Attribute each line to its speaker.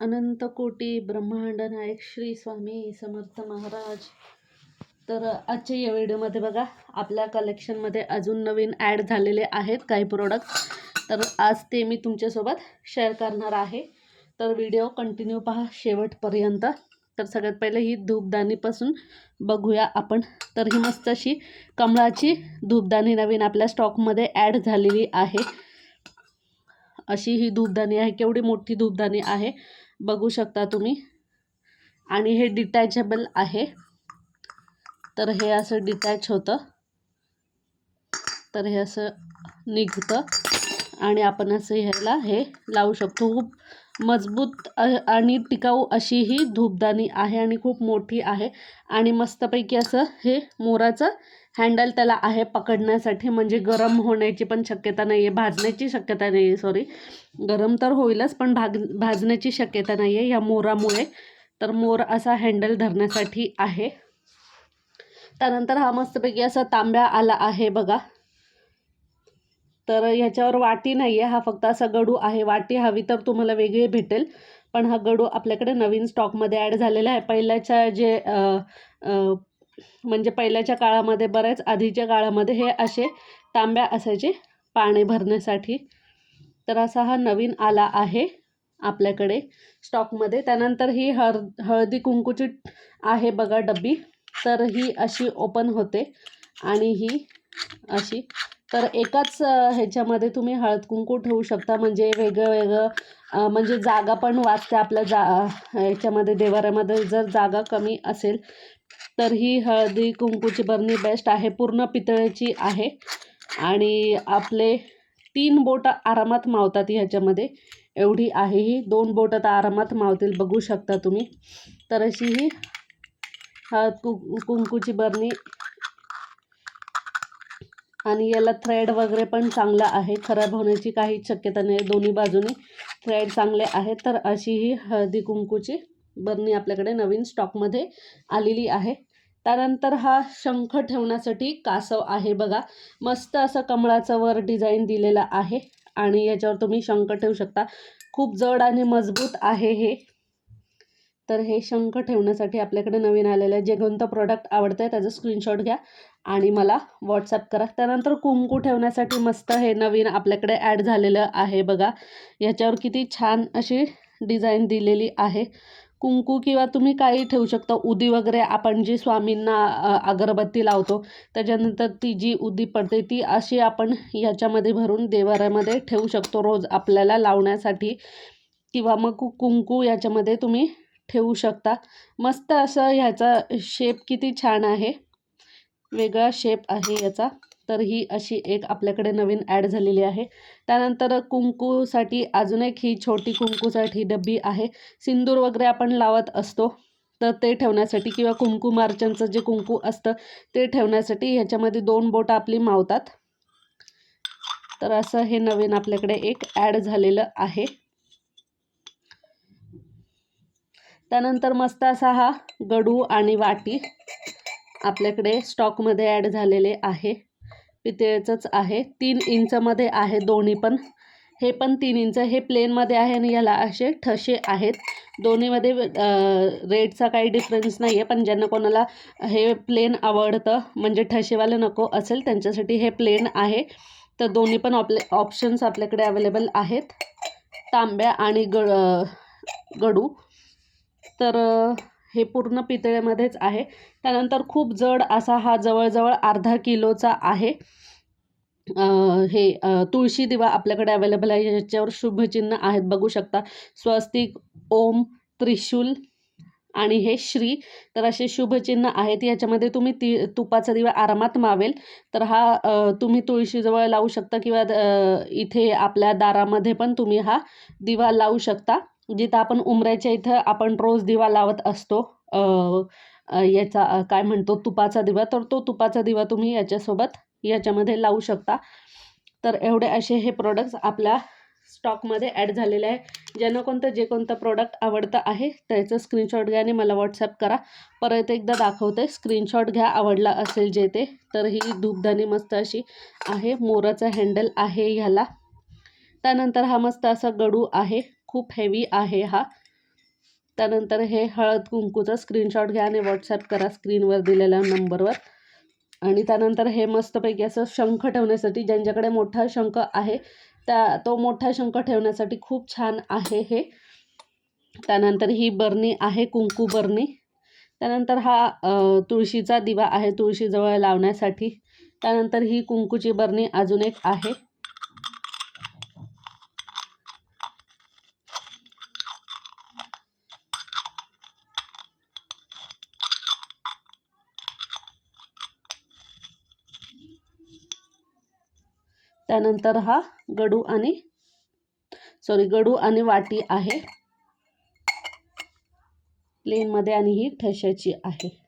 Speaker 1: अनंतकोटी ब्रह्मांड नायक श्री स्वामी समर्थ महाराज. तर आजच्या या व्हिडिओमध्ये बघा आपल्या कलेक्शनमध्ये अजून नवीन ॲड झालेले आहेत काही प्रोडक्ट तर आज ते मी तुमच्यासोबत शेअर करणार आहे. तर व्हिडिओ कंटिन्यू पहा शेवटपर्यंत. तर सगळ्यात पहिले ही धूपदानीपासून बघूया आपण. तर ही मस्त अशी कमळाची धूपदानी नवीन आपल्या स्टॉकमध्ये ॲड झालेली आहे. अशी ही धूपदानी आहे केवढी मोठी धूपदानी आहे. बघू शकता तुम्ही. आणि हे डिटॅचेबल आहे. तर हे असं डिटॅच होतं. तर हे असं निघतं. आणि आपण असं ह्याला हे लावू शकतो. खूप मजबूत आणि टिकाऊ अशी ही धूपदानी आहे आणि खूप मोठी आहे. आणि मस्तपैकी असं हे मोराचं हँडल त्याला आहे पकडण्यासाठी म्हणजे गरम होण्याची पण शक्यता नाही आहे भाजण्याची शक्यता नाही आहे सॉरी गरम तर होईलच पण भाग भाजण्याची शक्यता नाही आहे या मोरामुळे. तर मोर असा हँडल धरण्यासाठी आहे. त्यानंतर हा मस्तपैकी असा तांब्या आला आहे बघा. तर ह्याच्यावर वाटी नाही आहे हा फक्त असा गडू आहे. वाटी हवी तर तुम्हाला वेगळी भेटेल पण हा गडू आपल्याकडे नवीन स्टॉकमध्ये ॲड झालेला आहे. पहिल्याच्या जे म्हणजे पहिल्याच्या काळामध्ये बऱ्याच आधीच्या काळामध्ये हे असे तांब्या असायचे पाणी भरण्यासाठी. तर असा हा नवीन आला आहे आपल्याकडे स्टॉकमध्ये. त्यानंतर ही हळ हळदी कुंकूची आहे बघा डब्बी. तर ही अशी ओपन होते आणि ही अशी. तर एकाच ह्याच्यामध्ये तुम्ही हळद कुंकू ठेवू शकता. म्हणजे वेगळं वेगळं म्हणजे जागा पण वाचते आपल्या जा ह्याच्यामध्ये देवाऱ्यामध्ये जर जागा कमी असेल तर ही हळदी कुंकूची बरणी बेस्ट आहे. पूर्ण पितळेची आहे. आणि आपले तीन बोटं आरामात मावतात ह्याच्यामध्ये. एवढी आहे ही. दोन बोटं तर आरामात मावतील बघू शकता तुम्ही. तर अशी ही हळद कु कुंकूची बरणी. आणि याला थ्रेड वगैरे पण चांगला आहे. खराब होण्याची काहीच शक्यता नाही दोन्ही बाजूनी. थ्रेड चांगले आहेत. तर अशी ही हळदी कुंकूची बरणी आपल्याकडे नवीन स्टॉकमध्ये आलेली आहे. त्यानंतर हा शंख ठेवण्यासाठी कासव आहे बघा. मस्त असं कमळाचं वर डिझाईन दिलेलं आहे आणि याच्यावर तुम्ही शंख ठेवू शकता. खूप जड आणि मजबूत आहे हे. तर हे शंख ठेवण्यासाठी आपल्याकडे नवीन आलेलं आहे. जे कोणतं प्रोडक्ट आवडतं आहे त्याचं स्क्रीनशॉट घ्या आणि मला व्हॉट्सअप करा. त्यानंतर कुंकू ठेवण्यासाठी मस्त हे नवीन आपल्याकडे ॲड झालेलं आहे बघा. याच्यावर किती छान अशी डिझाईन दिलेली आहे. कुंकू किंवा तुम्ही काही ठेवू शकता. उदी वगैरे आपण जी स्वामींना अगरबत्ती लावतो त्याच्यानंतर ती जी उदी पडते ती अशी आपण याच्यामध्ये भरून देवाऱ्यामध्ये ठेवू शकतो रोज आपल्याला लावण्यासाठी. किंवा मग कुंकू याच्यामध्ये तुम्ही ठेवू शकता. मस्त असं ह्याचा शेप किती छान आहे. वेगळा शेप आहे याचा. तर ही अशी एक आपल्याकडे नवीन ॲड झालेली आहे. त्यानंतर कुंकूसाठी अजून एक ही छोटी कुंकूसाठी डब्बी आहे. सिंदूर वगैरे आपण लावत असतो तर ते ठेवण्यासाठी किंवा कुंकू मार्चनचं जे कुंकू असतं ते ठेवण्यासाठी ह्याच्यामध्ये दोन बोटं आपली मावतात. तर असं हे नवीन आपल्याकडे एक ॲड झालेलं आहे. त्यानंतर मस्त असा हा गडू आणि वाटी आपल्याकडे स्टॉकमध्ये ॲड झालेले आहे. पितळेचंच आहे. तीन इंचमध्ये आहे दोन्ही पण. हे पण तीन इंच. हे प्लेनमध्ये आहे आणि याला असे ठसे आहेत. दोन्हीमध्ये रेटचा काही डिफरन्स नाही आहे पण ज्यांना कोणाला हे प्लेन आवडतं म्हणजे ठसेवालं नको असेल त्यांच्यासाठी हे प्लेन आहे. तर दोन्ही पण आपले ऑप्शन्स आपल्याकडे अवेलेबल आहेत. तांब्या आणि ग गडू. तर हे पूर्ण पितळेमध्येच आहे. त्यानंतर खूप जड असा हा जवळजवळ अर्धा किलोचा आहे. हे तुळशी दिवा आपल्याकडे अवेलेबल आहे. याच्यावर शुभचिन्ह आहेत. बघू शकता. स्वस्तिक ओम त्रिशूल आणि हे श्री. तर असे शुभचिन्ह आहेत. याच्यामध्ये तुम्ही ती तुपाचा दिवा आरामात मावेल. तर हा तुम्ही तुळशीजवळ लावू शकता किंवा इथे आपल्या दारामध्ये पण तुम्ही हा दिवा लावू शकता. जिथं आपण उमऱ्याच्या इथं आपण रोज दिवा लावत असतो याचा काय म्हणतो तुपाचा दिवा तर तो तुपाचा दिवा तुम्ही याच्यासोबत याच्यामध्ये लावू शकता. तर एवढे असे हे प्रोडक्ट्स आपल्या स्टॉकमध्ये ॲड झालेले आहे. ज्यांना कोणतं जे कोणतं प्रोडक्ट आवडतं आहे त्याचं स्क्रीनशॉट घ्या आणि मला व्हॉट्सअप करा. परत एकदा दाखवते स्क्रीनशॉट घ्या आवडला असेल जे ते तर ही धूपधानी मस्त अशी आहे. मोराचं हँडल आहे ह्याला. त्यानंतर हा मस्त असा गडू आहे. खूप हेवी आहे हा. त्यानंतर हे हळद कुंकूचा स्क्रीनशॉट घ्या आणि व्हॉट्सॲप करा स्क्रीनवर दिलेल्या नंबरवर आणि त्यानंतर हे मस्तपैकी असं शंख ठेवण्यासाठी ज्यांच्याकडे मोठा शंख आहे त्या तो मोठा शंख ठेवण्यासाठी खूप छान आहे हे. त्यानंतर ही बरणी आहे कुंकू बरणी. त्यानंतर हा तुळशीचा दिवा आहे तुळशीजवळ लावण्यासाठी. त्यानंतर ही कुंकूची बरणी अजून एक आहे. त्यानंतर हा गडू आणि सॉरी गडू आणि वाटी आहे. प्लेनमध्ये आणि ही ठशाची आहे.